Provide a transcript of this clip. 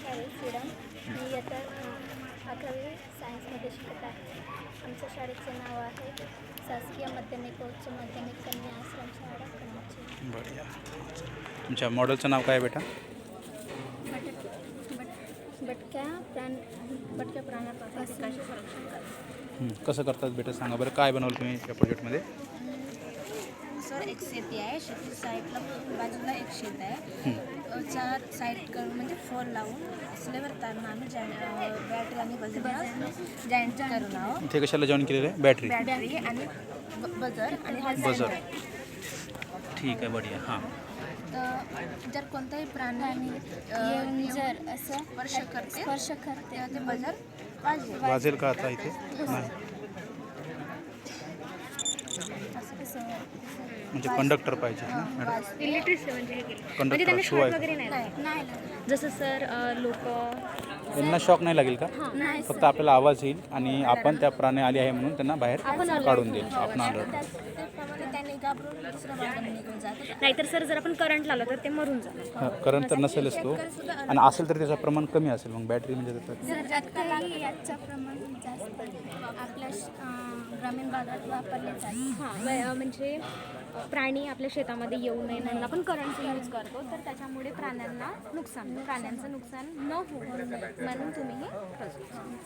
शाळे फ्रीडम मी इयत्ता अ, अकरावी सायन्समध्ये शिकत आहे. आमच्या शाळेचे नाव आहे शासकीय माध्यमिक उच्च माध्यमिक कन्या आश्रम शाळा कन्याची बढिया. तुमच्या मॉडेलचं नाव काय आहे बेटा? बट बट भटक्या प्राण भटक्या प्राण्यापासून संरक्षण करते हं, कसं करतात बेटा? सांगा बरं काय बनवलं तुम्ही या प्रोजेक्टमध्ये सर एक शेती आहे. शेती साईडला बाजूला एक शेत आहे. हं, चार साईड करून म्हणजे फोर लावून स्लेवर तारणं आम्ही जॉईन बॅटरी आणि बजर जॉईंट करून आहोत. इथे कशाला जॉईन केलेलं आहे? बॅटरी बॅटरी आणि ब- बजर आणि हा बजर. आहे. ठीक आहे बढिया. हां. तर जर कोणताही प्राणी अ, येऊन जर असं स्पर्श करते स्पर्श करते. तेव्हा ते बजर वाजेल. वाजेल का आता इथे? नाही असं कसं म्हणजे कंडक्टर पाहिजे ना मॅडम. इलेक्ट्रिसिटी म्हणजे हे केलं. म्हणजे कंडक्टर त्यांना शो शॉक आहे. वगैरे नाही. जसं सर लोक त्यांना शॉक नाही लागेल का? फक्त आपल्याला आवाज येईल आणि आपण त्या प्राणी आली आहे म्हणून त्यांना बाहेर काढून देईल. आपण त्यांनी नाहीतर सर जर आपण करंट लावलं तर ते मरून जाणार करंट तर नसेलच तो. आणि असेल तर त्याचं प्रमाण कमी असेल मग बॅटरी म्हणजे हां म्हणजे प्राणी आपल्या शेतामध्ये येऊ नये म्हणून आपण करंट यूज करतो. तर त्याच्यामुळे प्राण्यांना नुकसान प्राण्यांचं नुकसान न होऊ म्हणून तुम्ही हे